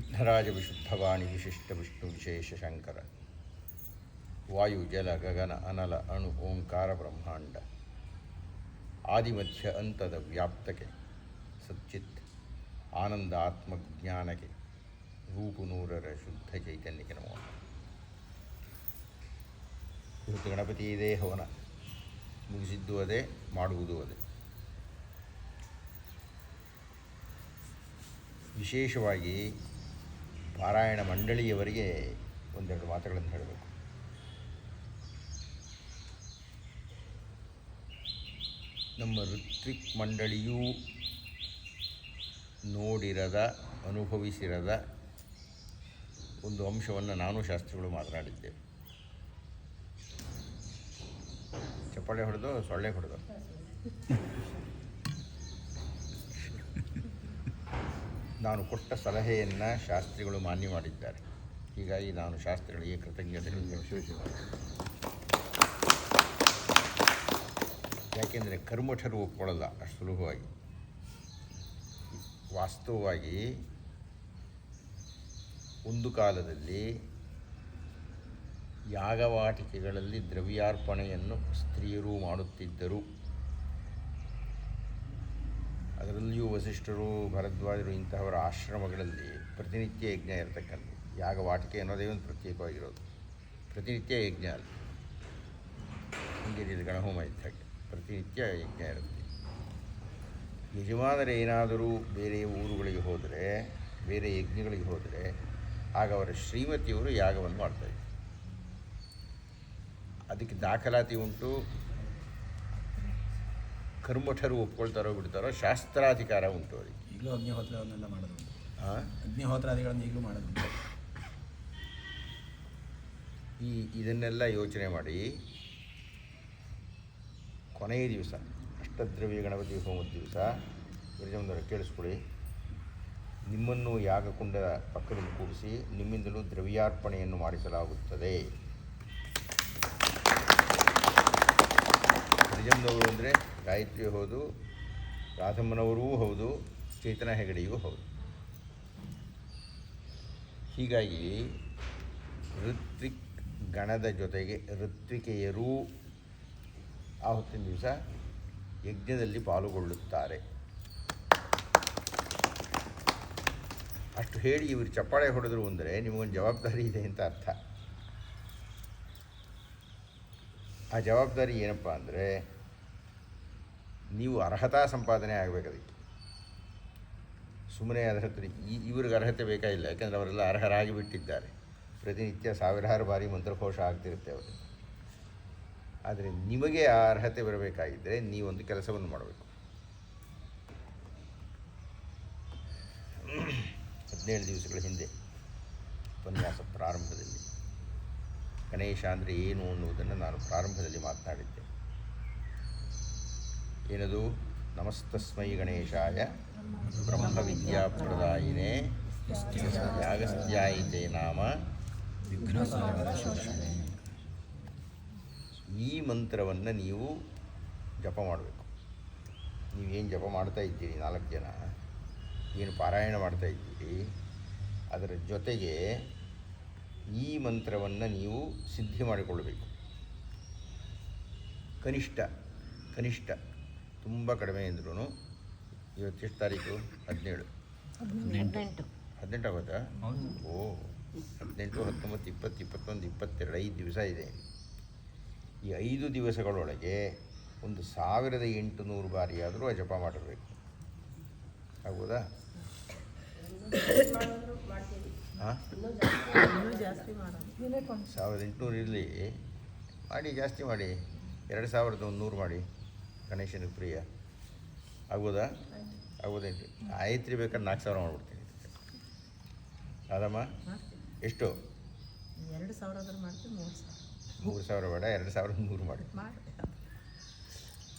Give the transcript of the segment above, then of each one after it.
ವಿಘ್ನರಾಜ ವಿಶುದ್ಧವಾಣಿ ವಿಶಿಷ್ಟ ವಿಷ್ಣು ವಿಶೇಷ ಶಂಕರ. ವಾಯು, ಜಲ, ಗಗನ, ಅನಲ, ಅಣು, ಓಂಕಾರ, ಬ್ರಹ್ಮಾಂಡ. ಆದಿಮಧ್ಯ ಅಂತದ ವ್ಯಾಪ್ತಕ್ಕೆ ಸಚ್ಚಿತ್ ಆನಂದ ಆತ್ಮಜ್ಞಾನಕ್ಕೆ ರೂಪು ನೂರರ ಶುದ್ಧ ಚೈತನ್ಯಕ್ಕೆ ನಮೋ. ಇವತ್ತು ಗಣಪತಿ ಇದೇ, ಹವನ. ಮುಗಿಸಿದ್ದು ಅದೇ, ಮಾಡುವುದು ಅದೇ. ವಿಶೇಷವಾಗಿ ಪಾರಾಯಣ ಮಂಡಳಿಯವರಿಗೆ ಒಂದೆರಡು ಮಾತುಗಳನ್ನು ಹೇಳಬೇಕು. ನಮ್ಮ ಋತ್ವಿಕ್ ಮಂಡಳಿಯೂ ನೋಡಿರದ, ಅನುಭವಿಸಿರದ ಒಂದು ಅಂಶವನ್ನು ನಾನು ಶಾಸ್ತ್ರಿಗಳು ಮಾತನಾಡಿದ್ದೇವೆ. ಚಪ್ಪಾಳೆ ಹೊಡೆದು ಸೊಳ್ಳೆ ಹೊಡೆದು. ನಾನು ಕೊಟ್ಟ ಸಲಹೆಯನ್ನು ಶಾಸ್ತ್ರಿಗಳು ಮಾನ್ಯ ಮಾಡಿದ್ದಾರೆ. ಹೀಗಾಗಿ ನಾನು ಶಾಸ್ತ್ರಿಗಳಿಗೆ ಕೃತಜ್ಞತೆ ಯಾಕೆಂದರೆ ಕರ್ಮಠರು ಒಪ್ಕೊಳ್ಳಲ್ಲ, ಅಷ್ಟು ಸುಲಭವಾಗಿ. ವಾಸ್ತವವಾಗಿ ಒಂದು ಕಾಲದಲ್ಲಿ ಯಾಗವಾಟಿಕೆಗಳಲ್ಲಿ ದ್ರವ್ಯಾರ್ಪಣೆಯನ್ನು ಸ್ತ್ರೀಯರು ಮಾಡುತ್ತಿದ್ದರು. ಅದರಲ್ಲಿಯೂ ವಸಿಷ್ಠರು, ಭರದ್ವಾಜರು ಇಂತಹವರ ಆಶ್ರಮಗಳಲ್ಲಿ ಪ್ರತಿನಿತ್ಯ ಯಜ್ಞ ಇರತಕ್ಕಂಥ ಯಾಗವಾಟಿಕೆ ಅನ್ನೋದೇ ಒಂದು ಪ್ರತ್ಯೇಕವಾಗಿರೋದು. ಪ್ರತಿನಿತ್ಯ ಯಜ್ಞ ಅಲ್ಲ ಹಿಂದಿರಿದ ಗಣಹೋಮ ಇದ್ದಾಗೆ? ಪ್ರತಿನಿತ್ಯ ಯಜ್ಞ ಇರುತ್ತೆ. ನಿಜವಾದರೆ ಏನಾದರೂ ಬೇರೆ ಊರುಗಳಿಗೆ ಹೋದರೆ, ಬೇರೆ ಯಜ್ಞಗಳಿಗೆ ಹೋದರೆ, ಆಗ ಅವರ ಶ್ರೀಮತಿಯವರು ಯಾಗವನ್ನು ಮಾಡ್ತಾರೆ ಅದಕ್ಕೆ ದಾಖಲಾತಿ ಉಂಟು. ಕರ್ಮಠರು ಒಪ್ಕೊಳ್ತಾರೋ ಬಿಡ್ತಾರೋ ಶಾಸ್ತ್ರಾಧಿಕಾರ ಉಂಟು ಅದಕ್ಕೆ ಈಗಲೂ ಅಗ್ನಿಹೋತ್ರವನ್ನೆಲ್ಲ ಮಾಡೋದು? ಅಗ್ನಿಹೋತ್ರಾದಿಗಳನ್ನು ಈಗಲೂ ಮಾಡೋದು. ಈ ಇದನ್ನೆಲ್ಲ ಯೋಚನೆ ಮಾಡಿ. ಕೊನೆಯ ದಿವಸ ಅಷ್ಟದ್ರವ್ಯ ಗಣಪತಿ ಹೋಮದ ದಿವಸ ಗಿರಿಜಮ್ಮನವರ ಕೇಳಿಸ್ಕೊಳ್ಳಿ. ನಿಮ್ಮನ್ನು ಯಾಗಕುಂಡದ ಪಕ್ಕದಲ್ಲಿ ಕೂಡಿಸಿ ನಿಮ್ಮಿಂದಲೂ ದ್ರವ್ಯಾರ್ಪಣೆಯನ್ನು ಮಾಡಿಸಲಾಗುತ್ತದೆ. ಗಿರಿಜಮ್ಮನವರು ಅಂದರೆ ಗಾಯತ್ರಿ ಹೌದು, ರಾಧಮ್ಮನವರೂ ಹೌದು, ಚೇತನ ಹೆಗಡೆಯೂ ಹೌದು. ಹೀಗಾಗಿ ಋತ್ವಿಕ್ ಗಣದ ಜೊತೆಗೆ ಋತ್ವಿಕೆಯರೂ ಆ ಹೊತ್ತಿನ ದಿವಸ ಯಜ್ಞದಲ್ಲಿ ಪಾಲುಗೊಳ್ಳುತ್ತಾರೆ. ಅಷ್ಟು ಹೇಳಿ ಇವರು ಚಪ್ಪಾಳೆ ಹೊಡೆದ್ರು ಅಂದರೆ ನಿಮಗೊಂದು ಜವಾಬ್ದಾರಿ ಇದೆ ಅಂತ ಅರ್ಥ. ಆ ಜವಾಬ್ದಾರಿ ಏನಪ್ಪ ಅಂದರೆ ನೀವು ಅರ್ಹತಾ ಸಂಪಾದನೆ ಆಗಬೇಕದಕ್ಕೆ. ಸುಮ್ಮನೆ ಅರ್ಹತೆ ಈ ಇವ್ರಿಗೆ ಅರ್ಹತೆ ಬೇಕಾಗಿಲ್ಲ ಯಾಕಂದರೆ ಅವರೆಲ್ಲ ಅರ್ಹರಾಗಿ ಬಿಟ್ಟಿದ್ದಾರೆ ಪ್ರತಿನಿತ್ಯ ಸಾವಿರಾರು ಬಾರಿ ಮಂತ್ರಕೋಶ ಆಗ್ತಿರುತ್ತೆ ಅವರು ಆದರೆ ನಿಮಗೆ ಆ ಅರ್ಹತೆ ಬರಬೇಕಾಗಿದ್ದರೆ ನೀವೊಂದು ಕೆಲಸವನ್ನು ಮಾಡಬೇಕು. ಹದಿನೇಳು ದಿವಸಗಳ ಹಿಂದೆ ಉಪನ್ಯಾಸ ಪ್ರಾರಂಭದಲ್ಲಿ. ಗಣೇಶ ಅಂದರೆ ಏನು ಅನ್ನುವುದನ್ನು ನಾನು ಪ್ರಾರಂಭದಲ್ಲಿ ಮಾತನಾಡಿದ್ದೆ. ಏನದು? ನಮಸ್ತಸ್ಮೈ ಗಣೇಶಾಯ. ಬ್ರಹ್ಮವಿದ್ಯಾಪ್ರದಾಯಿನೇ ಯಾಗಸ್ತ್ಯಾಯಿತೆ ನಾಮ. ಈ ಮಂತ್ರವನ್ನು ನೀವು ಜಪ ಮಾಡಬೇಕು. ನೀವೇನು ಜಪ ಮಾಡ್ತಾ ಇದ್ದೀರಿ ನಾಲ್ಕು ಜನ? ಏನು ಪಾರಾಯಣ ಮಾಡ್ತಾ ಇದ್ದೀರಿ? ಅದರ ಜೊತೆಗೆ ಈ ಮಂತ್ರವನ್ನು ನೀವು ಸಿದ್ಧಿ ಮಾಡಿಕೊಳ್ಳಬೇಕು. ಕನಿಷ್ಠ ಕನಿಷ್ಠ ತುಂಬ ಕಡಿಮೆ ಅಂದ್ರೂ ಇವತ್ತೆಷ್ಟು ತಾರೀಕು? ಹದಿನೇಳು. ಹದಿನೆಂಟು. ಹದಿನೆಂಟು ಆಗುತ್ತಾ? ಓ ಹದಿನೆಂಟು ಹತ್ತೊಂಬತ್ತು ಇಪ್ಪತ್ತು ಇಪ್ಪತ್ತೊಂದು ಇಪ್ಪತ್ತೆರಡು ಐದು ದಿವಸ ಇದೆ. ಈ ಐದು ದಿವಸಗಳೊಳಗೆ ಒಂದು ಸಾವಿರದ ಎಂಟುನೂರು ಬಾರಿಯಾದರೂ ಆ ಜಪ ಮಾಡಿರಬೇಕು. ಆಗ್ಬೋದಾ? ಸಾವಿರದ ಎಂಟುನೂರು ಇರಲಿ. ಮಾಡಿ ಜಾಸ್ತಿ ಮಾಡಿ. ಎರಡು ಸಾವಿರದ ಒಂದು ನೂರು ಮಾಡಿ. ಗಣೇಶನ ಪ್ರಿಯ. ಆಗ್ಬೋದಾ ಆಗ್ಬೋದೇನು ಆಯ್ತು ರೀ ಬೇಕಾದ್ರೆ ನಾಲ್ಕು ಸಾವಿರ ಮಾಡಿಬಿಡ್ತೀನಿ. ಅದಮ್ಮ ಎಷ್ಟು? ಎರಡು ಸಾವಿರ ಮೂರು ಸಾವಿರ. ಮೂರು ಸಾವಿರ ಬೇಡ ಎರಡು ಸಾವಿರದ ನೂರು ಮಾಡಿ.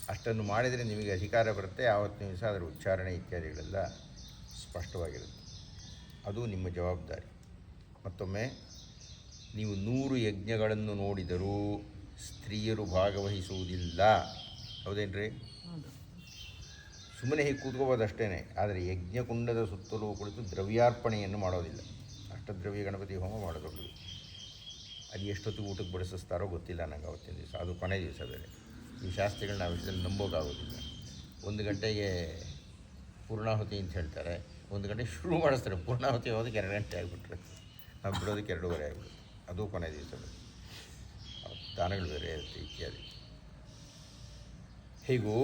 ಅಷ್ಟನ್ನು ಮಾಡಿದರೆ ನಿಮಗೆ ಅಧಿಕಾರ ಬರುತ್ತೆ. ಆವತ್ತು ದಿವಸ ಅದರ ಉಚ್ಚಾರಣೆ ಇತ್ಯಾದಿಗಳೆಲ್ಲ ಸ್ಪಷ್ಟವಾಗಿರುತ್ತೆ. ಅದು ನಿಮ್ಮ ಜವಾಬ್ದಾರಿ. ಮತ್ತೊಮ್ಮೆ, ನೀವು ನೂರು ಯಜ್ಞಗಳನ್ನು ನೋಡಿದರೂ ಸ್ತ್ರೀಯರು ಭಾಗವಹಿಸುವುದಿಲ್ಲ. ಹೌದೇನ್ರಿ? ಹೌದು ಸುಮ್ಮನೆ ಹೀಗೆ ಕೂತ್ಕೋಬೋದು ಅಷ್ಟೇ ಆದರೆ ಯಜ್ಞಕುಂಡದ ಸುತ್ತಲೂ ಕುಳಿತು ದ್ರವ್ಯಾರ್ಪಣೆಯನ್ನು ಮಾಡೋದಿಲ್ಲ. ಅಷ್ಟದ್ರವ್ಯ ಗಣಪತಿ ಹೋಮ ಮಾಡೋದು ಅದು ಎಷ್ಟೊತ್ತಿಗೆ ಊಟಕ್ಕೆ ಬಡಿಸ್ತಾರೋ ಗೊತ್ತಿಲ್ಲ ನಂಗೆ ಅವತ್ತಿನ ದಿವಸ. ಅದು ಕೊನೆ ದಿವಸ ಬೇರೆ. ಈ ಶಾಸ್ತ್ರಿಗಳನ್ನ ಆ ವಿಷಯದಲ್ಲಿ ನಂಬೋಕ್ಕಾಗೋದಿಲ್ಲ ಒಂದು ಗಂಟೆಗೆ ಪೂರ್ಣಾಹುತಿ ಅಂತ ಹೇಳ್ತಾರೆ. ಒಂದು ಗಂಟೆ ಶುರು ಮಾಡಿಸ್ತಾರೆ. ಪೂರ್ಣಾಹುತಿ ಹೋದಕ್ಕೆ ಎರಡು ಗಂಟೆ ಆಗಿಬಿಟ್ರೆ. ನಾವು ಬಿಡೋದಕ್ಕೆ ಎರಡೂವರೆ ಆಗಿಬಿಡುತ್ತೆ ಅದು ಕೊನೆ ದಿವಸ. ದಾನಗಳು ಬೇರೆ ಇರುತ್ತೆ ಇತ್ಯಾದಿ ಹೀಗೂ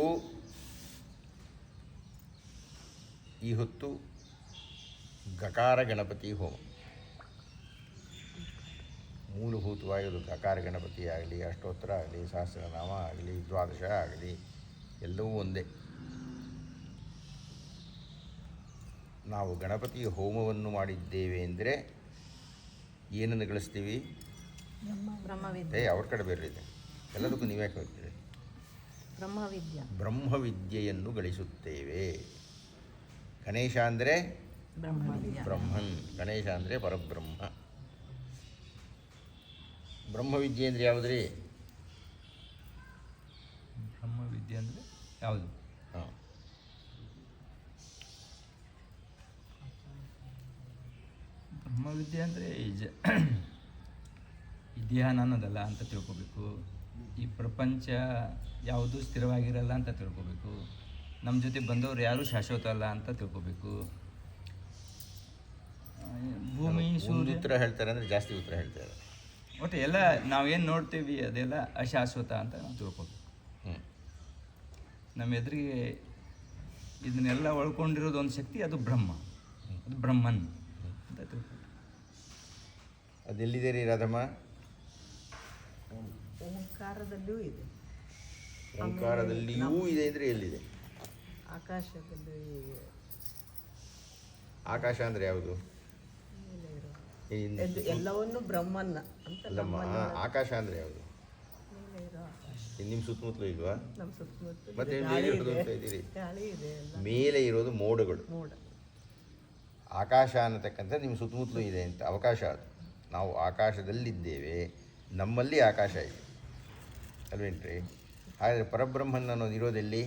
ಈ ಹೊತ್ತು ಗಕಾರ ಗಣಪತಿ ಹೋಮ. ಮೂಲಭೂತವಾಗಿ ಅದು ಗಕಾರ ಗಣಪತಿ ಆಗಲಿ, ಅಷ್ಟೋತ್ತರ ಆಗಲಿ, ಸಹಸ್ರನಾಮ ಆಗಲಿ, ದ್ವಾದಶ ಆಗಲಿ, ಎಲ್ಲವೂ ಒಂದೇ. ನಾವು ಗಣಪತಿ ಹೋಮವನ್ನು ಮಾಡಿದ್ದೇವೆ ಅಂದರೆ ಏನನ್ನು ಗಳಿಸ್ತೀವಿ? ಬ್ರಹ್ಮವಿದ್ಯೆ. ಏ ಅವ್ರ ಕಡೆ ಬೇರೆ ಇದೆ. ಎಲ್ಲದಕ್ಕೂ ನೀವ್ಯಾಕೆ ಹೋಗ್ತೀರಿ? ಬ್ರಹ್ಮವಿದ್ಯೆ. ಬ್ರಹ್ಮವಿದ್ಯೆಯನ್ನು ಗಳಿಸುತ್ತೇವೆ. ಗಣೇಶ ಅಂದರೆ? ಬ್ರಹ್ಮನ್. ಗಣೇಶ ಅಂದರೆ ಪರಬ್ರಹ್ಮ. ಬ್ರಹ್ಮವಿದ್ಯೆ ಅಂದರೆ ಯಾವುದ್ರಿ? ಬ್ರಹ್ಮವಿದ್ಯೆ ಅಂದರೆ ಯಾವುದು ಹಾಂ ಬ್ರಹ್ಮವಿದ್ಯೆ ಅಂದರೆ ಜ ಈ ದೇಹ ನನ್ನದಲ್ಲ ಅಂತ ತಿಳ್ಕೊಬೇಕು. ಈ ಪ್ರಪಂಚ ಯಾವುದು ಸ್ಥಿರವಾಗಿರಲ್ಲ ಅಂತ ತಿಳ್ಕೊಬೇಕು. ನಮ್ಮ ಜೊತೆ ಬಂದವರು ಯಾರೂ ಶಾಶ್ವತ ಅಲ್ಲ ಅಂತ ತಿಳ್ಕೊಬೇಕು. ಭೂಮಿ ಸೂರ್ಯ. ಉತ್ತರ ಹೇಳ್ತಾರೆ ಅಂದರೆ ಜಾಸ್ತಿ ಉತ್ತರ ಹೇಳ್ತಾರೆ. ಒಟ್ಟು ಎಲ್ಲ ನಾವೇನು ನೋಡ್ತೀವಿ ಅದೆಲ್ಲ ಅಶಾಶ್ವತ ಅಂತ ನಾವು ತಿಳ್ಕೊಬೇಕು. ನಮ್ಮ ಎದುರಿಗೆ ಇದನ್ನೆಲ್ಲ ಒಳ್ಕೊಂಡಿರೋದು ಒಂದು ಶಕ್ತಿ ಅದು ಬ್ರಹ್ಮ. ಅದು ಬ್ರಹ್ಮನ್ ಅಂತ ತಿಳ್ಕೊಬೇಕು. ಅದೆಲ್ಲಿದೆ ರೀ ರಾಧಮ್ಮ? ಓಂಕಾರದಲ್ಲಿಯೂ ಇದೆ. ಓಂಕಾರದಲ್ಲಿಯೂ ಇದೆ ಅಂದರೆ ಎಲ್ಲಿದೆ? ಆಕಾಶದಲ್ಲಿ ಆಕಾಶ ಅಂದರೆ ಯಾವುದು? ಎಲ್ಲವನ್ನು ಬ್ರಹ್ಮನ್ನ ಆಕಾಶ ಅಂದರೆ ಯಾವುದು? ನಿಮ್ಮ ಸುತ್ತಮುತ್ತಲೂ ಇಲ್ವಾ ಮತ್ತೆ ಮೇಲೆ ಇರೋದು ಅಂತ ಇದ್ದೀರಿ? ಮೇಲೆ ಇರೋದು ಮೋಡಗಳು. ಮೋಡ. ಆಕಾಶ ಅನ್ನತಕ್ಕಂಥ ನಿಮ್ಮ ಸುತ್ತಮುತ್ತಲೂ ಇದೆ ಅಂತ ಅವಕಾಶ ಅದು. ನಾವು ಆಕಾಶದಲ್ಲಿದ್ದೇವೆ ನಮ್ಮಲ್ಲಿ ಆಕಾಶ ಇದೆ. ಅಲ್ವೇನ್ರಿ? ಹಾಗಾದರೆ ಪರಬ್ರಹ್ಮನ್ ಅನ್ನೋದು ಇರೋದೆಲ್ಲಿ?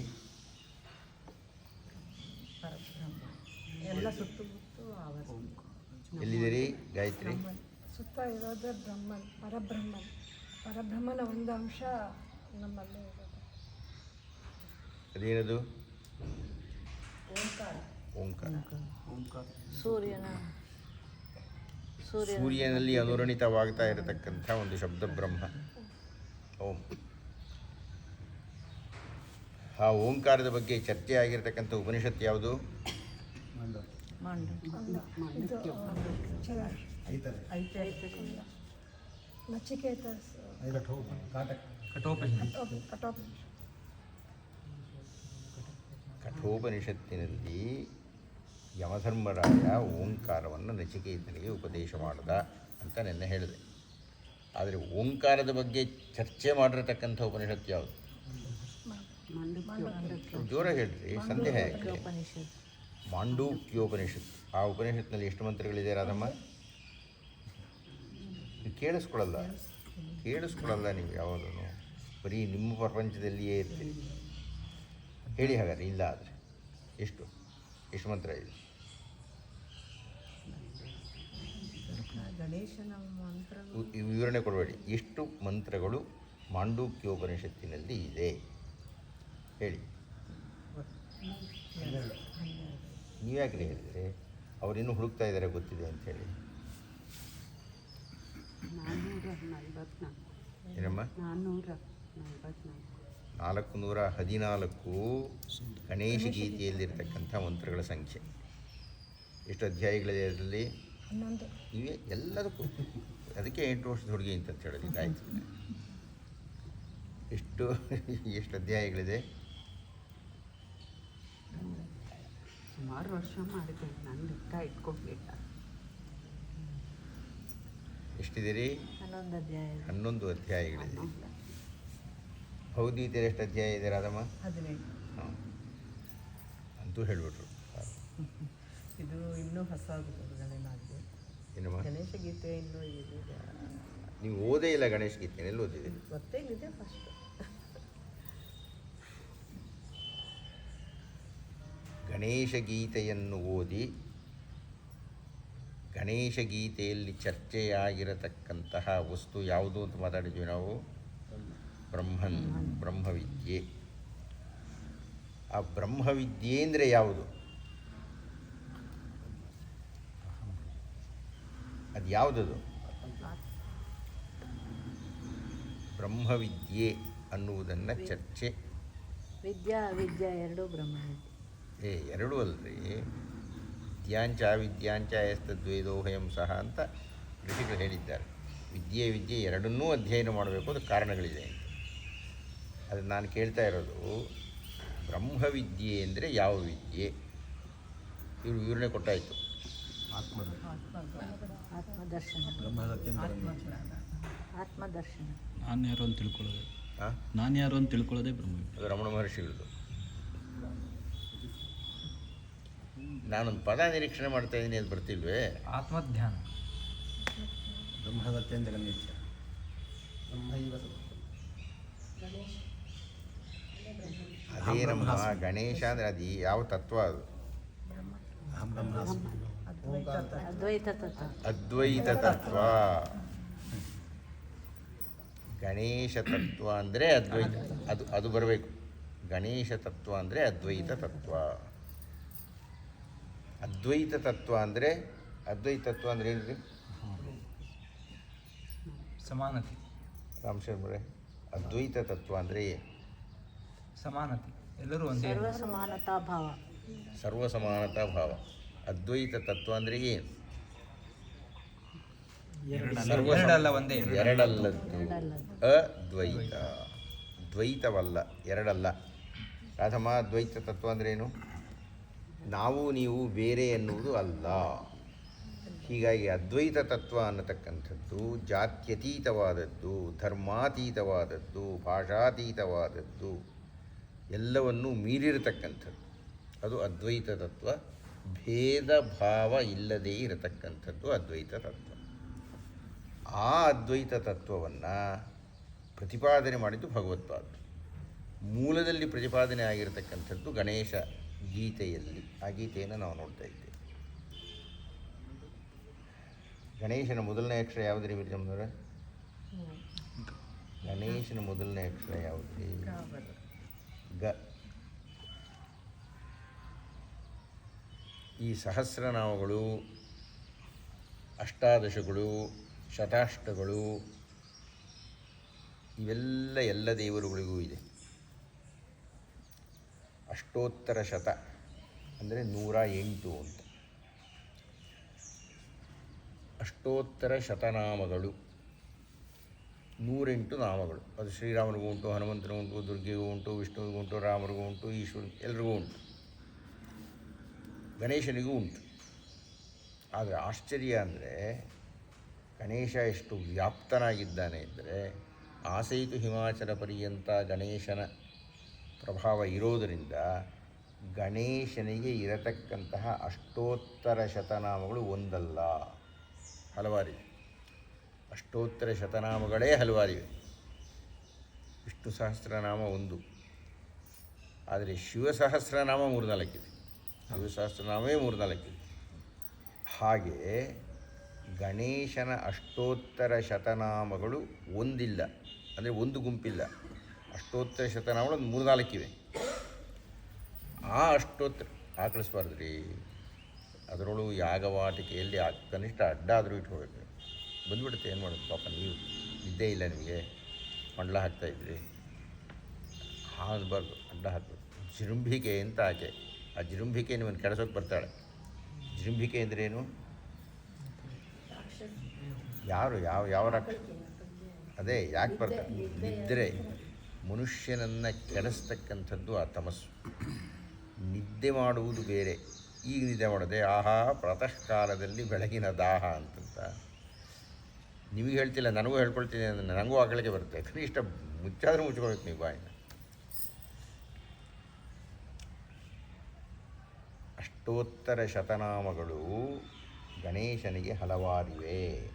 ಎಲ್ಲಿದ್ದೀರಿ? ಗಾಯತ್ರಿ? ಸುತ್ತ ಇರೋದೇ ಬ್ರಹ್ಮನ್ ಪರಬ್ರಹ್ಮನ್. ಪರಬ್ರಹ್ಮನ ಒಂದು ಅಂಶ ನಮ್ಮಲ್ಲಿ ಇರೋದು. ಅದೇನದು? ಓಂಕಾರ. ಓಂಕಾರ. ಸೂರ್ಯನ ಸೂರ್ಯ ಸೂರ್ಯನಲ್ಲಿ ಅನುರಣಿತವಾಗ್ತಾ ಇರತಕ್ಕಂಥ ಒಂದು ಶಬ್ದ ಬ್ರಹ್ಮ. ಓಂ. ಆ ಓಂಕಾರದ ಬಗ್ಗೆ ಚರ್ಚೆ ಆಗಿರತಕ್ಕಂಥ ಉಪನಿಷತ್ ಯಾವುದು? ಕಠೋಪನಿಷತ್ತಿನಲ್ಲಿ ಯಮಧರ್ಮರಾಯ ಓಂಕಾರವನ್ನು ನಚಿಕೇತನಿಗೆ ಉಪದೇಶ ಮಾಡಿದ ಅಂತ ನಿನ್ನೆ ಹೇಳಿದೆ. ಆದರೆ ಓಂಕಾರದ ಬಗ್ಗೆ ಚರ್ಚೆ ಮಾಡಿರತಕ್ಕಂಥ ಉಪನಿಷತ್ತು ಯಾವುದು? ಜೋರ ಹೇಳ್ರಿ ಸಂದೇಹ ಯಾಕೆ? ಉಪನಿಷತ್ ಮಾಂಡೂಕ್ಯೋಪನಿಷತ್ ಆ ಉಪನಿಷತ್ನಲ್ಲಿ ಎಷ್ಟು ಮಂತ್ರಗಳಿದೆ ರಾಧಮ್ಮ? ಕೇಳಿಸ್ಕೊಳ್ಳಲ್ಲ ಕೇಳಿಸ್ಕೊಳ್ಳಲ್ಲ ನೀವು ಯಾವಾಗಲೂ. ಬರೀ ನಿಮ್ಮ ಪ್ರಪಂಚದಲ್ಲಿಯೇ ಇರ್ತೀರಿ. ಹೇಳಿ ಹಾಗಾದ್ರೆ ಇಲ್ಲ ಆದರೆ. ಎಷ್ಟು? ಎಷ್ಟು ಮಂತ್ರ ಇದೆ? ಗಣೇಶನ ಮಂತ್ರ ವಿವರಣೆ ಕೊಡಬೇಡಿ. ಎಷ್ಟು ಮಂತ್ರಗಳು ಮಾಂಡೂಕ್ಯೋಪನಿಷತ್ತಿನಲ್ಲಿ ಇದೆ? ಹೇಳಿ. ನೀವ್ಯಾಕ್ರಿ ಹೇಳಿದರೆ? ಅವರಿನ್ನೂ ಹುಡುಕ್ತಾ ಇದ್ದಾರೆ ಗೊತ್ತಿದೆ ಅಂತ ಹೇಳಿ. ನಾನ್ನೂರ ನಲವತ್ನಾಲ್ಕು ಏನಮ್ಮ? ನಾಲ್ಕು ನೂರ ಹದಿನಾಲ್ಕು ಗಣೇಶ ಗೀತೆಯಲ್ಲಿರ್ತಕ್ಕಂಥ ಮಂತ್ರಗಳ ಸಂಖ್ಯೆ. ಎಷ್ಟು ಅಧ್ಯಾಯಗಳಿದೆ ಅದರಲ್ಲಿ? ಹನ್ನೊಂದು ಇವೇ ಎಲ್ಲದಕ್ಕೂ. ಅದಕ್ಕೆ ಎಂಟು ವರ್ಷದ ಹುಡುಗಿ ಅಂತ ಹೇಳೋದು ಆಯ್ತು. ಎಷ್ಟು ಎಷ್ಟು ಅಧ್ಯಾಯಗಳಿದೆ? ಸುಮಾರು ವರ್ಷ ಮಾಡಿದೆ ನಾನು ಲೆಕ್ಕ ಇಟ್ಕೊಡ್ಲಿಲ್ಲ ಎಷ್ಟಿದೆ ಹನ್ನೊಂದು ಅಧ್ಯಾಯ. ಇದೆ. ಹನ್ನೊಂದು. ಅಧ್ಯಾಯಗಳಿದೆ ಭಗವದ್ಗೀತೆ ಎಷ್ಟು ಅಧ್ಯಾಯ ಇದೆ ರಾಧಮ್ಮ? ಹದಿನೈದು. ಹಾಂ. ಅಂತೂ ಹೇಳ್ಬಿಟ್ರು. ಇದು ಇನ್ನೂ ಹೊಸ ಏನಮ್ಮ ಗಣೇಶ ಗೀತೆ ಇನ್ನೂ ಇದೆ. ನೀವು ಓದೇ ಇಲ್ಲ ಗಣೇಶ ಗೀತೆ ಎಲ್ಲಿ ಓದಿದೆ ಗೊತ್ತೇನಿದೆ ಫಸ್ಟ್ ಗಣೇಶ ಗೀತೆಯನ್ನು ಓದಿ ಗಣೇಶ ಗೀತೆಯಲ್ಲಿ ಚರ್ಚೆಯಾಗಿರತಕ್ಕಂತಹ ವಸ್ತು ಯಾವುದು ಅಂತ ಮಾತಾಡಿದ್ವಿ ನಾವು? ಬ್ರಹ್ಮನ್ ಬ್ರಹ್ಮವಿದ್ಯೆ. ಆ ಬ್ರಹ್ಮವಿದ್ಯೆ ಅಂದರೆ ಯಾವುದು? ಅದು ಯಾವುದದು? ಬ್ರಹ್ಮವಿದ್ಯೆ ಅನ್ನುವುದನ್ನು ಚರ್ಚೆ. ವಿದ್ಯಾ ವಿದ್ಯಾ ಎರಡೂ ಬ್ರಹ್ಮವಿದ್ಯೆ. ಏ ಎರಡೂ ಅಲ್ರಿ. ವಿದ್ಯಾಂಚ ವಿದ್ಯಾಂಚ ಎಸ್ತದ್ವೇದೋಹಯಂ ಸಹ ಅಂತ ಋಷಿಗಳು ಹೇಳಿದ್ದಾರೆ. ವಿದ್ಯೆ ವಿದ್ಯೆ ಎರಡನ್ನೂ ಅಧ್ಯಯನ ಮಾಡಬೇಕು ಅದು ಕಾರಣಗಳಿದೆ ಅಂತ. ಅದು ನಾನು ಕೇಳ್ತಾ ಇರೋದು ಬ್ರಹ್ಮವಿದ್ಯೆ ಅಂದರೆ ಯಾವ ವಿದ್ಯೆ? ಇವರು ವಿವರಣೆ ಕೊಟ್ಟಾಯಿತು. ಆತ್ಮದರ್ಶನ. ಆತ್ಮದರ್ಶನ. ನಾನು ಯಾರು ಅಂತ ತಿಳ್ಕೊಳ್ಳೋದು? ನಾನು ಯಾರು ಅಂತ ತಿಳ್ಕೊಳ್ಳೋದೇ ಬ್ರಹ್ಮ ಅದು ರಮಣ ಮಹರ್ಷಿಗಳದು ನಾನೊಂದು ಪದ ನಿರೀಕ್ಷಣೆ ಮಾಡ್ತಾ ಇದ್ದೀನಿ ಅಂತ ಬರ್ತಿಲ್ವೇ? ಆತ್ಮಧ್ಯಾನ. ಬ್ರಹ್ಮ ಸತ್ಯ ಅದೇ ನಮ್ಮ ಗಣೇಶ ಅಂದರೆ ಅದು ಯಾವ ತತ್ವ ಅದು? ಅಹಂ ಬ್ರಹ್ಮಾಸ್ಮಿ. ಅದ್ವೈತ ತತ್ವ ಅದ್ವೈತ ತತ್ವ ಗಣೇಶ ತತ್ವ ಅಂದರೆ ಅದ್ವೈತ ಅದು ಅದು ಬರಬೇಕು. ಗಣೇಶ ತತ್ವ ಅಂದರೆ ಅದ್ವೈತ ತತ್ವ ಅದ್ವೈತ ತತ್ವ ಅಂದರೆ ಅದ್ವೈತ ತತ್ವ ಅಂದರೆ ಏನ್ರಿ? ಸಮಾನತೆ. ರಾಮಶರ್ಮರೇ ಅದ್ವೈತ ತತ್ವ ಅಂದರೆ ಸಮಾನತೆ. ಎಲ್ಲರೂ ಒಂದೇ. ಸರ್ವ ಸಮಾನತಾ ಭಾವ. ಸರ್ವ ಸಮಾನತಾ ಭಾವ. ಅದ್ವೈತ ತತ್ವ ಅಂದರೆ ಏನು? ಸರ್ವ ಎರಡಲ್ಲ ಒಂದೇ. ಎರಡಲ್ಲದ್ದು. ಎರಡಲ್ಲದ್ದು. ಅದ್ವೈತ. ದ್ವೈತವಲ್ಲ ಎರಡಲ್ಲ. ಪ್ರಥಮ ದ್ವೈತ ತತ್ವ ಅಂದ್ರೇನು ನಾವು ನೀವು ಬೇರೆ ಎನ್ನುವುದು ಅಲ್ಲ. ಹೀಗಾಗಿ ಅದ್ವೈತ ತತ್ವ ಅನ್ನತಕ್ಕಂಥದ್ದು ಜಾತ್ಯತೀತವಾದದ್ದು ಧರ್ಮಾತೀತವಾದದ್ದು ಭಾಷಾತೀತವಾದದ್ದು ಎಲ್ಲವನ್ನೂ ಮೀರಿರತಕ್ಕಂಥದ್ದು. ಅದು ಅದ್ವೈತ ತತ್ವ. ಭೇದ ಭಾವ ಇಲ್ಲದೇ ಇರತಕ್ಕಂಥದ್ದು ಅದ್ವೈತ ತತ್ವ. ಆ ಅದ್ವೈತ ತತ್ವವನ್ನು ಪ್ರತಿಪಾದನೆ ಮಾಡಿದ್ದು ಭಗವತ್ಪಾದ. ಮೂಲದಲ್ಲಿ ಪ್ರತಿಪಾದನೆ ಆಗಿರತಕ್ಕಂಥದ್ದು ಗಣೇಶ ಗೀತೆಯಲ್ಲಿ. ಆ ಗೀತೆಯನ್ನು ನಾವು ನೋಡ್ತಾ ಇದ್ದೇವೆ. ಗಣೇಶನ ಮೊದಲನೇ ಅಕ್ಷರ ಯಾವುದ್ರಿ ಬಿರ್ಜಮ್ಮನವರ ಗಣೇಶನ ಮೊದಲನೇ ಅಕ್ಷರ ಯಾವುದ್ರಿ ಗ ಈ ಸಹಸ್ರನಾಮಗಳು, ಅಷ್ಟಾದಶಗಳು, ಶತಾಷ್ಟಗಳು, ಇವೆಲ್ಲ ಎಲ್ಲ ದೇವರುಗಳಿಗೂ ಇದೆ. ಅಷ್ಟೋತ್ತರ ಶತ ಅಂದರೆ ನೂರ ಎಂಟು ಅಂತ. ಅಷ್ಟೋತ್ತರ ಶತನಾಮಗಳು, ನೂರೆಂಟು ನಾಮಗಳು. ಅದು ಶ್ರೀರಾಮನಿಗೂ ಉಂಟು, ಹನುಮಂತನಿಗೂ ಉಂಟು, ದುರ್ಗೆಗೂ ಉಂಟು, ವಿಷ್ಣುವಿಗೂ ಉಂಟು, ರಾಮರಿಗೂ ಉಂಟು, ಈಶ್ವರ, ಎಲ್ರಿಗೂ ಉಂಟು. ಗಣೇಶನಿಗೂ ಉಂಟು. ಆದರೆ ಆಶ್ಚರ್ಯ ಅಂದರೆ ಗಣೇಶ ಎಷ್ಟು ವ್ಯಾಪ್ತನಾಗಿದ್ದಾನೆ ಅಂದರೆ ಆಸೈತು ಹಿಮಾಚಲ ಪರ್ಯಂತ ಗಣೇಶನ ಪ್ರಭಾವ ಇರೋದರಿಂದ ಗಣೇಶನಿಗೆ ಇರತಕ್ಕಂತಹ ಅಷ್ಟೋತ್ತರ ಶತನಾಮಗಳು ಒಂದಲ್ಲ. ಹಲವಾರಿವೆ ಅಷ್ಟೋತ್ತರ ಶತನಾಮಗಳೇ ಹಲವಾರಿವೆ ವಿಷ್ಣು ಸಹಸ್ರನಾಮ ಒಂದು. ಆದರೆ ಶಿವಸಹಸ್ರನಾಮ ಮೂರ್ನಾಲ್ಕಿದೆ ಸಹಸ್ರನಾಮವೇ ಮೂರ್ನಾಲ್ಕು ಹಾಗೆ ಗಣೇಶನ ಅಷ್ಟೋತ್ತರ ಶತನಾಮಗಳು ಒಂದಿಲ್ಲ, ಅಂದರೆ ಒಂದು ಗುಂಪಿಲ್ಲ. ಅಷ್ಟೋತ್ತರ ಶತನಾಮಗಳು ಒಂದು ಮೂರ್ನಾಲ್ಕಿವೆ ಆ ಅಷ್ಟೋತ್ತರ ಆಕಳಿಸ್ಬಾರ್ದು ರೀ ಅದರೊಳು ಯಾಗವಾಟಿಕೆಯಲ್ಲಿ ಕನಿಷ್ಠ ಅಡ್ಡ ಆದರೂ ಇಟ್ಕೋಬೇಕು ಬಂದುಬಿಡುತ್ತೆ, ಏನು ಮಾಡೋದು? ಪಾಪ ನೀವು ಇದ್ದೇ ಇಲ್ಲ ನಿಮಗೆ. ಮಂಡಲ ಹಾಕ್ತಾಯಿದ್ರಿ ಹಾಕ್ಬಾರ್ದು ಅಡ್ಡ ಹಾಕಬೇಕು. ಜೃಂಭಿಕೆ ಅಂತ ಆಕೆ. ಆ ಜೃಂಭಿಕೆ ನಿಮ್ಮನ್ನು ಕೆಡಿಸೋಕೆ ಬರ್ತಾಳೆ. ಜೃಂಭಿಕೆ ಅಂದ್ರೇನು ಯಾರು, ಯಾವ ಯಾವ ರಾಕ್ಷ ಅದೇ, ಯಾಕೆ ಬರ್ತಾರೆ ನಿದ್ರೆ. ಮನುಷ್ಯನನ್ನು ಕೆಡಿಸ್ತಕ್ಕಂಥದ್ದು ಆ ತಮಸ್ಸು. ನಿದ್ದೆ ಮಾಡುವುದು ಬೇರೆ. ಈಗ ನಿದ್ದೆ ಮಾಡೋದೆ, ಆಹಾ ಪ್ರಾತಃ ಕಾಲದಲ್ಲಿ ಬೆಳಗಿನ ದಾಹ ಅಂತಂತ. ನಿಮಗೆ ಹೇಳ್ತಿಲ್ಲ, ನನಗೂ ಹೇಳ್ಕೊಳ್ತೀನಿ ನನಗೂ ಆಗಳಿಗೆ ಬರುತ್ತೆ. ಕನಿಷ್ಠ ಮುಚ್ಚಾದರೂ ಮುಚ್ಕೋಬೇಕು ನೀವು ಬಾಯಿನ. ಅಷ್ಟೋತ್ತರ ಶತನಾಮಗಳು ಗಣೇಶನಿಗೆ ಹಲವಾರಿವೆ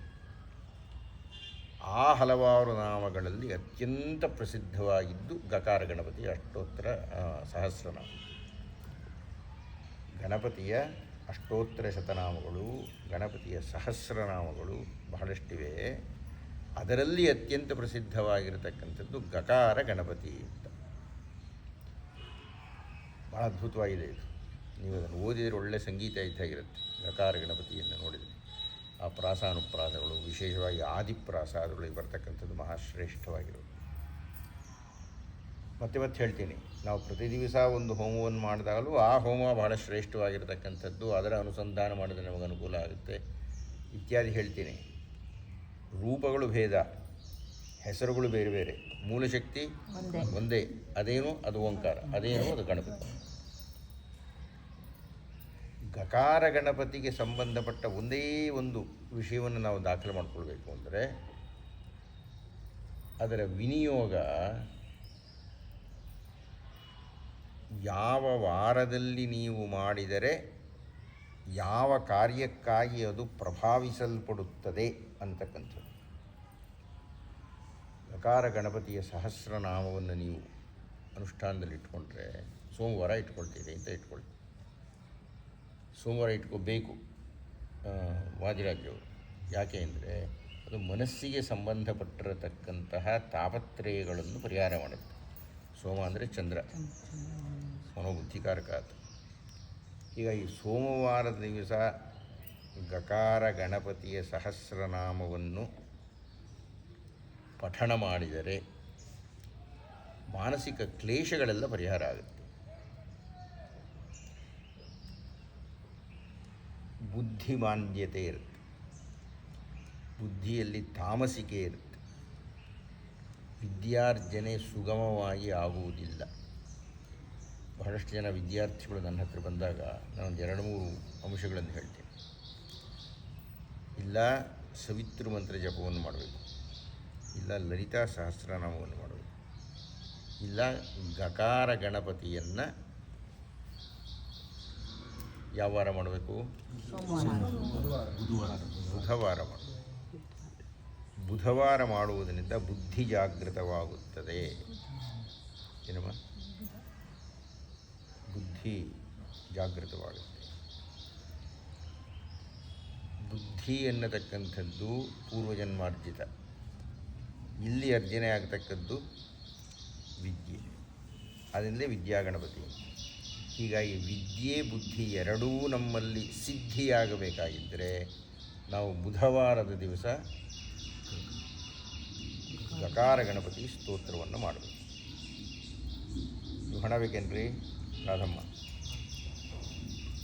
ಆ ಹಲವಾರು ನಾಮಗಳಲ್ಲಿ ಅತ್ಯಂತ ಪ್ರಸಿದ್ಧವಾಗಿದ್ದು ಗಕಾರ ಗಣಪತಿ ಅಷ್ಟೋತ್ತರ ಸಹಸ್ರನಾಮ. ಗಣಪತಿಯ ಅಷ್ಟೋತ್ತರ ಶತನಾಮಗಳು, ಗಣಪತಿಯ ಸಹಸ್ರನಾಮಗಳು ಬಹಳಷ್ಟಿವೆ. ಅದರಲ್ಲಿ ಅತ್ಯಂತ ಪ್ರಸಿದ್ಧವಾಗಿರತಕ್ಕಂಥದ್ದು ಗಕಾರ ಗಣಪತಿ ಅಂತ. ಭಾಳ ಅದ್ಭುತವಾಗಿದೆ ಇದು. ನೀವು ಅದನ್ನು ಓದಿದರೆ ಒಳ್ಳೆಯ ಸಂಗೀತ ಇದ್ದಾಗಿರುತ್ತೆ ಗಕಾರ ಗಣಪತಿಯನ್ನು ನೋಡಿದರೆ. ಆ ಪ್ರಾಸಾನುಪ್ರಾಸಗಳು ವಿಶೇಷವಾಗಿ ಆದಿಪ್ರಾಸ ಅದರೊಳಗೆ ಬರ್ತಕ್ಕಂಥದ್ದು ಮಹಾಶ್ರೇಷ್ಠವಾಗಿರೋದು. ಮತ್ತೆ ಮತ್ತೆ ಹೇಳ್ತೀನಿ ನಾವು ಪ್ರತಿ ದಿವಸ ಒಂದು ಹೋಮವನ್ನು ಮಾಡಿದಾಗಲೂ ಆ ಹೋಮ ಬಹಳ ಶ್ರೇಷ್ಠವಾಗಿರತಕ್ಕಂಥದ್ದು ಅದರ ಅನುಸಂಧಾನ ಮಾಡಿದ್ರೆ ನಮಗೆ ಅನುಕೂಲ ಆಗುತ್ತೆ. ಇತ್ಯಾದಿ ಹೇಳ್ತೀನಿ. ರೂಪಗಳು ಭೇದ ಹೆಸರುಗಳು ಬೇರೆ ಬೇರೆ ಮೂಲಶಕ್ತಿ ಒಂದೇ. ಒಂದೇ. ಅದೇನು? ಅದು ಓಂಕಾರ. ಅದೇನು? ಅದು ಗಣಪತಿ. ಗಕಾರ ಗಣಪತಿಗೆ ಸಂಬಂಧಪಟ್ಟ ಒಂದೇ ಒಂದು ವಿಷಯವನ್ನು ನಾವು ದಾಖಲೆ ಮಾಡಿಕೊಳ್ಬೇಕು ಅಂದರೆ ಅದರ ವಿನಿಯೋಗ ಯಾವ ವಾರದಲ್ಲಿ ನೀವು ಮಾಡಿದರೆ ಯಾವ ಕಾರ್ಯಕ್ಕಾಗಿ ಅದು ಪ್ರಭಾವಿಸಲ್ಪಡುತ್ತದೆ ಅಂತಕ್ಕಂಥದ್ದು. ಗಕಾರ ಗಣಪತಿಯ ಸಹಸ್ರನಾಮವನ್ನು ನೀವು ಅನುಷ್ಠಾನದಲ್ಲಿ ಇಟ್ಕೊಂಡ್ರೆ ಸೋಮವಾರ ಇಟ್ಕೊಳ್ತೀರಿ ಅಂತ ಇಟ್ಕೊಳ್ಳಿ ಸೋಮವಾರ ಇಟ್ಕೋಬೇಕು ವಾದಿರಾಜವರು ಯಾಕೆ ಅಂದರೆ ಅದು ಮನಸ್ಸಿಗೆ ಸಂಬಂಧಪಟ್ಟಿರತಕ್ಕಂತಹ ತಾಪತ್ರಯಗಳನ್ನು ಪರಿಹಾರ ಮಾಡುತ್ತೆ. ಸೋಮ ಅಂದರೆ ಚಂದ್ರ. ಮನೋಬುದ್ಧಿಕಾರಕ ಈಗ ಈ ಸೋಮವಾರದ ದಿವಸ ಗಕಾರ ಗಣಪತಿಯ ಸಹಸ್ರನಾಮವನ್ನು ಪಠಣ ಮಾಡಿದರೆ ಮಾನಸಿಕ ಕ್ಲೇಶಗಳೆಲ್ಲ ಪರಿಹಾರ ಆಗುತ್ತೆ. ಬುದ್ಧಿಮಾಂದ್ಯತೆ ಇರುತ್ತೆ. ಬುದ್ಧಿಯಲ್ಲಿ ತಾಮಸಿಕೆ ಇರುತ್ತೆ. ವಿದ್ಯಾರ್ಜನೆ ಸುಗಮವಾಗಿ ಆಗುವುದಿಲ್ಲ. ಬಹಳಷ್ಟು ಜನ ವಿದ್ಯಾರ್ಥಿಗಳು ನನ್ನ ಹತ್ರ ಬಂದಾಗ ನಾನು ಎರಡು ಮೂರು ಅಂಶಗಳನ್ನು ಹೇಳ್ತೇನೆ. ಇಲ್ಲ, ಸವಿತೃ ಮಂತ್ರ ಜಪವನ್ನು ಮಾಡಬೇಕು. ಇಲ್ಲ, ಲಲಿತಾ ಸಹಸ್ರನಾಮವನ್ನು ಮಾಡಬೇಕು. ಇಲ್ಲ, ಗಕಾರ ಗಣಪತಿಯನ್ನು ಯಾವ ವಾರ ಮಾಡಬೇಕು? ಬುಧವಾರ. ಮಾಡಬೇಕು ಬುಧವಾರ ಮಾಡುವುದರಿಂದ ಬುದ್ಧಿ ಜಾಗೃತವಾಗುತ್ತದೆ. ಏನಮ್ಮ? ಬುದ್ಧಿ ಜಾಗೃತವಾಗುತ್ತೆ. ಬುದ್ಧಿ ಎನ್ನತಕ್ಕಂಥದ್ದು ಪೂರ್ವಜನ್ಮಾರ್ಜಿತ ಇಲ್ಲಿ ಅರ್ಜನೆ ಆಗತಕ್ಕದ್ದು ವಿದ್ಯೆ. ಅದರಿಂದಲೇ ವಿದ್ಯಾಗಣಪತಿ. ಹೀಗಾಗಿ ವಿದ್ಯೆ ಬುದ್ಧಿ ಎರಡೂ ನಮ್ಮಲ್ಲಿ ಸಿದ್ಧಿಯಾಗಬೇಕಾಗಿದ್ದರೆ ನಾವು ಬುಧವಾರದ ದಿವಸ ಗಕಾರ ಗಣಪತಿ ಸ್ತೋತ್ರವನ್ನು ಮಾಡಬೇಕು. ನೀವು ಹಣ ಬೇಕೇನ್ರಿ? ರಾಧಮ್ಮ.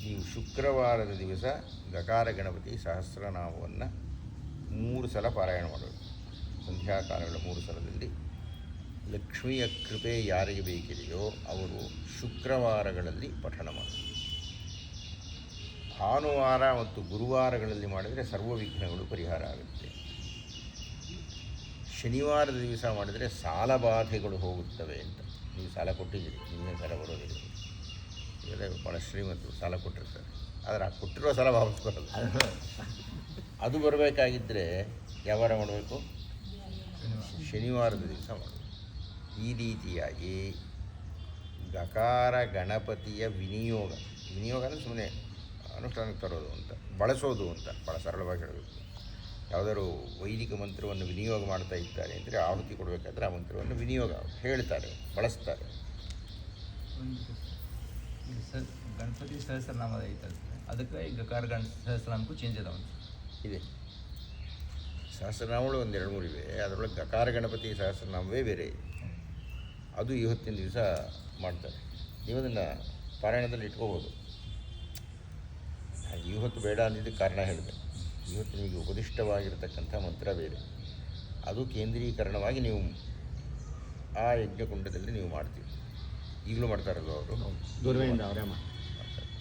ನೀವು ಶುಕ್ರವಾರದ ದಿವಸ ಗಕಾರ ಗಣಪತಿ ಸಹಸ್ರನಾಮವನ್ನು ಮೂರು ಸಲ ಪಾರಾಯಣ ಮಾಡಬೇಕು ಸಂಧ್ಯಾಕಾಲಗಳ ಮೂರು ಸಲದಲ್ಲಿ ಲಕ್ಷ್ಮಿಯ ಕೃಪೆ ಯಾರಿಗೆ ಬೇಕಿದೆಯೋ ಅವರು ಶುಕ್ರವಾರಗಳಲ್ಲಿ ಪಠಣ ಮಾಡಿ. ಭಾನುವಾರ ಮತ್ತು ಗುರುವಾರಗಳಲ್ಲಿ ಮಾಡಿದರೆ ಸರ್ವ ವಿಘ್ನಗಳು ಪರಿಹಾರ ಆಗುತ್ತೆ. ಶನಿವಾರದ ದಿವಸ ಮಾಡಿದರೆ ಸಾಲ ಬಾಧೆಗಳು ಹೋಗುತ್ತವೆ ಅಂತ. ನೀವು ಸಾಲ ಕೊಟ್ಟಿದ್ದೀರಿ ನಿಮಗೆ ಸಾಲ ಬರೋದಿಲ್ಲ. ಇವೆಲ್ಲ ಭಾಳ ಶ್ರೀಮಂತರು ಸಾಲ ಕೊಟ್ಟಿರ್ತಾರೆ ಆದರೆ ಆ ಕೊಟ್ಟಿರೋ ಸಾಲ ವಾಪಸ್ ಬರಲ್ಲ. ಅದು ಬರಬೇಕಾಗಿದ್ದರೆ ಯಾವಾಗ ಮಾಡಬೇಕು. ಶನಿವಾರದ ದಿವಸ ಮಾಡಬೇಕು ಈ ರೀತಿಯಾಗಿ ಗಕಾರ ಗಣಪತಿಯ ವಿನಿಯೋಗ ವಿನಿಯೋಗ ಅಂದರೆ ಸುಮ್ಮನೆ ಅನುಷ್ಠಾನಕ್ಕೆ ತರೋದು ಅಂತ ಬಳಸೋದು ಅಂತ ಭಾಳ ಸರಳವಾಗಿ ಹೇಳಬೇಕು. ಯಾವುದಾದ್ರು ವೈದಿಕ ಮಂತ್ರವನ್ನು ವಿನಿಯೋಗ ಮಾಡ್ತಾ ಇದ್ದಾರೆ ಅಂದರೆ ಆಹುತಿ ಕೊಡಬೇಕಾದ್ರೆ ಆ ಮಂತ್ರವನ್ನು ವಿನಿಯೋಗ ಹೇಳ್ತಾರೆ ಬಳಸ್ತಾರೆ. ಸರ್ ಗಣಪತಿ ಸಹಸ್ರನಾಮ ಐತಲ್ಲ ಅದಕ್ಕೆ ಈ ಗಕಾರ ಗಣ ಸಹಸ್ರನಾಮಕ್ಕೂ ಚೇಂಜ್ ಅದಾವ ಇದೆ. ಸಹಸ್ರನಾಮಗಳು ಒಂದು ಎರಡು ಮೂರು ಇವೆ ಅದರೊಳಗೆ ಗಕಾರ ಗಣಪತಿ ಸಹಸ್ರನಾಮವೇ ಬೇರೆ. ಇದೆ ಅದು ಇವತ್ತಿನ ದಿವಸ ಮಾಡ್ತಾರೆ. ನೀವು ಅದನ್ನು ಪಾರಾಯಣದಲ್ಲಿ ಇಟ್ಕೋಬೋದು. ಇವತ್ತು ಬೇಡ ಅಂದಿದ್ದಕ್ಕೆ ಕಾರಣ ಹೇಳಿದೆ. ಇವತ್ತು ನಿಮಗೆ ಉಪದಿಷ್ಟವಾಗಿರತಕ್ಕಂಥ ಮಂತ್ರ ಬೇರೆ. ಅದು ಕೇಂದ್ರೀಕರಣವಾಗಿ ನೀವು ಆ ಯಜ್ಞಕುಂಡದಲ್ಲಿ ನೀವು ಮಾಡ್ತೀವಿ ಈಗಲೂ ಮಾಡ್ತಾರಲ್ಲ ಅವರು? ಮಾಡ್ತಾರೆ.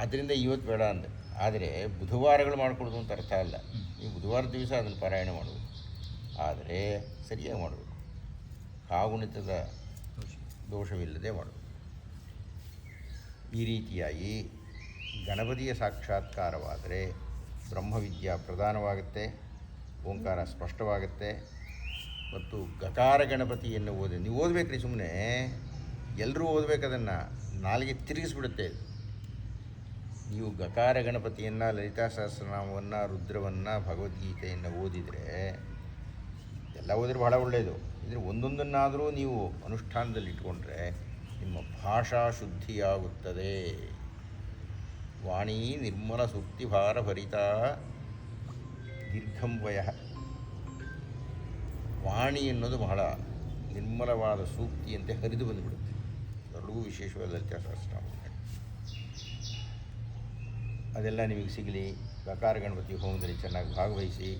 ಆದ್ದರಿಂದ ಇವತ್ತು ಬೇಡ ಅಂದೆ. ಆದರೆ ಬುಧವಾರಗಳು ಮಾಡಿಕೊಡೋದು ಅಂತ ಅರ್ಥ ಅಲ್ಲ. ನೀವು ಬುಧವಾರ ದಿವಸ ಅದನ್ನು ಪಾರಾಯಣ ಮಾಡಬೇಕು ಆದರೆ ಸರಿಯಾಗಿ ಮಾಡಬೇಕು ಕಾಗುಣಿತದ ದೋಷವಿಲ್ಲದೆ ಮಾಡಬೇಕು ಈ ರೀತಿಯಾಗಿ ಗಣಪತಿಯ ಸಾಕ್ಷಾತ್ಕಾರವಾದರೆ ಬ್ರಹ್ಮವಿದ್ಯಾ ಪ್ರಧಾನವಾಗುತ್ತೆ, ಓಂಕಾರ ಸ್ಪಷ್ಟವಾಗುತ್ತೆ ಮತ್ತು ಗಕಾರ ಗಣಪತಿಯನ್ನು ಓದಿ, ನೀವು ಓದಬೇಕ್ರಿ ಸುಮ್ಮನೆ ಎಲ್ಲರೂ ಓದಬೇಕದನ್ನು ನಾಲಿಗೆ ತಿರುಗಿಸ್ಬಿಡುತ್ತೆ ನೀವು ಗಕಾರ ಗಣಪತಿಯನ್ನು, ಲಲಿತಾ ಸಹಸ್ರನಾಮವನ್ನು, ರುದ್ರವನ್ನು, ಭಗವದ್ಗೀತೆಯನ್ನು ಓದಿದರೆ, ಎಲ್ಲ ಓದಿದ್ರೆ ಬಹಳ ಒಳ್ಳೆಯದು. ಇದ್ರೆ ಒಂದೊಂದನ್ನಾದರೂ ನೀವು ಅನುಷ್ಠಾನದಲ್ಲಿ ಇಟ್ಕೊಂಡ್ರೆ ನಿಮ್ಮ ಭಾಷಾ ಶುದ್ಧಿಯಾಗುತ್ತದೆ. ವಾಣಿ ನಿರ್ಮಲ ಸೂಕ್ತಿ ಭಾರ ಭರಿತ ದೀರ್ಘಂವಯ ವಾಣಿ ಅನ್ನೋದು ಬಹಳ ನಿರ್ಮಲವಾದ ಸೂಕ್ತಿಯಂತೆ ಹರಿದು ಬಂದುಬಿಡುತ್ತೆ. ಎರಡೂ ವಿಶೇಷವಾದ ಅಷ್ಟು ಅದೆಲ್ಲ ನಿಮಗೆ ಸಿಗಲಿ. ಗಕಾರ ಗಣಪತಿ ಹೋಮದಲ್ಲಿ ಚೆನ್ನಾಗಿ ಭಾಗವಹಿಸಿ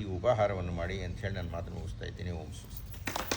ಈ ಉಪಹಾರವನ್ನು ಮಾಡಿ ಅಂಥೇಳಿ ನಾನು ಮಾತು ಮುಗಿಸ್ತಾ ಇದ್ದೀನಿ. ಓಂ